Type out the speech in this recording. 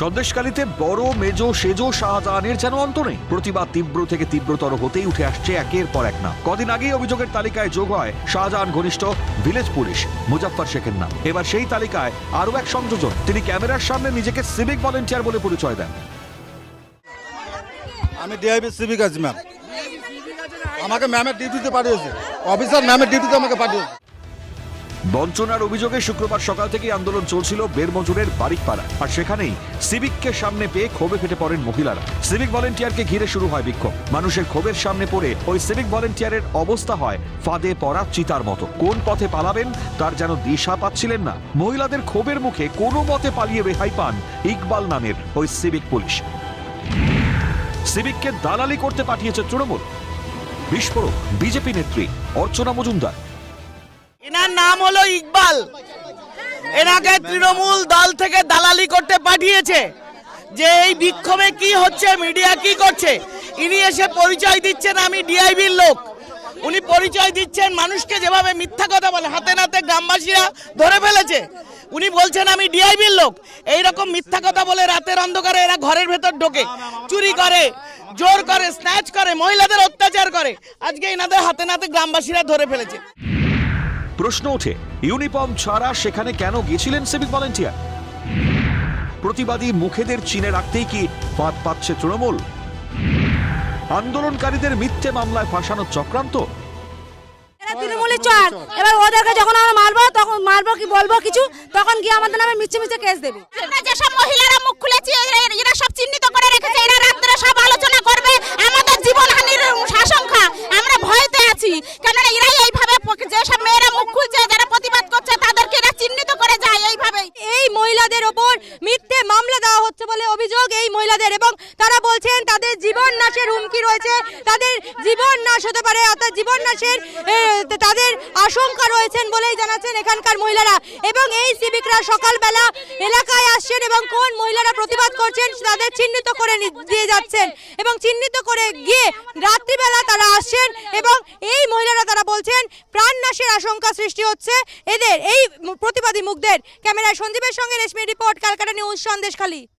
সন্দেশকালীতে বড়, মেজো, সেজো শাহজাহানের যেন অন্ত নেই। প্রতিবাদ তীব্র থেকে তীব্রতর হতেই উঠে আসছে একের পর এক নাম। কদিন আগেই অভিযোগের তালিকায় যোগ হয় শাহজাহান ঘনিষ্ঠ ভিলেজ পুলিশ, মুজাফফর শেখের নাম। এবার সেই তালিকায় আরও এক সংযোজন। তিনি ক্যামেরার সামনে নিজেকে সিভিক ভলেন্টিয়ার বলে পরিচয় দেন। আমি ডিআইবি সিভিক আছি ম্যাম আমাকে ম্যামের ডিউটিতে পাঠিয়েছে। অফিসার ম্যামের ডিউটিতে আমাকে পাঠিয়েছে। বঞ্চনার অভিযোগে শুক্রবার সকাল থেকেই আন্দোলন চলছিল বেরমজুরের বারিকপাড়া। আর সেখানেই সিভিককে সামনে পেয়ে ক্ষোভে ফেটে পড়েন মহিলারা। সিভিক ভলেন্টিয়ারকে ঘিরে শুরু হয় বিক্ষোভ। মানুষের ক্ষোভের সামনে পড়ে ওই সিভিক ভলেন্টিয়ারের অবস্থা হয় ফাঁদে পড়া চিতার মতো। কোন পথে পালাবেন তার যেন দিশা পাচ্ছিলেন না। মহিলাদের ক্ষোভের মুখে কোনো মতে পালিয়ে রেহাই পান ইকবাল নামের ওই সিভিক পুলিশ। সিভিককে দালালি করতে পাঠিয়েছে তৃণমূল। বিস্ফোরক, বিজেপি নেত্রী অর্চনা মজুমদার। এনার নাম হলো ইকবাল। এনাকে তৃণমূল দল থেকে দালালি করতে পাঠিয়েছে। যে এই বিক্ষোভে কি হচ্ছে, মিডিয়া কি করছে? ইনি এসে পরিচয় দিচ্ছেন আমি ডিআইবির লোক। উনি পরিচয় দিচ্ছেন মানুষকে যেভাবে মিথ্যা কথা বলে, হাতে নাতে গ্রামবাসীরা ধরে ফেলেছে। উনি বলছেন আমি ডিআইবির লোক। এই রকম মিথ্যা কথা বলে রাতের অন্ধকারে এরা ঘরের ভেতর ঢোকে, চুরি করে, জোর করে, স্ন্যাচ করে, মহিলাদের অত্যাচার করে। আজকে এনাদের হাতে নাতে গ্রামবাসীরা ধরে ফেলেছে। প্রশ্ন ওঠে ইউনিফর্ম ছাড়া সেখানে কেন গিয়েছিলেন সিভিক ভলেন্টিয়ার? প্রতিবাদী মুখেদের চিনে রাখতেই কি ফাঁদ পাচ্ছে তৃণমূল? আন্দোলনকারীদের মিথ্যে মামলায় ফাঁসানোর চক্রান্ত? এরা তৃণমূলের চর। এবার ওদেরকে যখন আমরা মারবো তখন মারবো কি বলব কিছু তখন গিয়ে আমাদের নামে মিছে মিছে কেস দেবে। আমরা যেসব মহিলারা মুখ খুলেছি এরা- এরা সব চিহ্নিত এরাই এইভাবে যেসব মেয়েরা মুখ খুলছে, যারা প্রতিবাদ করছে, তাদেরকে এরা চিহ্নিত করে যায় এইভাবেই। এই মহিলাদের ওপর মিথ্যে মামলা দেওয়া হচ্ছে বলে অভিযোগ মহিলাদের এবং তারা বলছেন তাদের জীবন নাশের হুমকি রয়েছে, তাদের জীবন নাশ হতে পারে, অর্থাৎ জীবন নাশের তাদের আশঙ্কা রয়েছেন বলেই জানাচ্ছেন এখানকার মহিলারা। এবং এই সিভিকরা সকালবেলা এলাকায় আসছেন এবং কোন মহিলারা প্রতিবাদ করছেন তাদের চিহ্নিত করে দিয়ে যাচ্ছেন। এবং চিহ্নিত করে গিয়ে রাত্রিবেলা তারা আসছেন এবং এই মহিলারা তারা বলছেন, প্রাণ নাশের আশঙ্কা সৃষ্টি হচ্ছে এদের, এই প্রতিবাদী মুখদের। ক্যামেরায় সঞ্জীবের সঙ্গে Reshmi report Calcutta news, Sandeshkhali.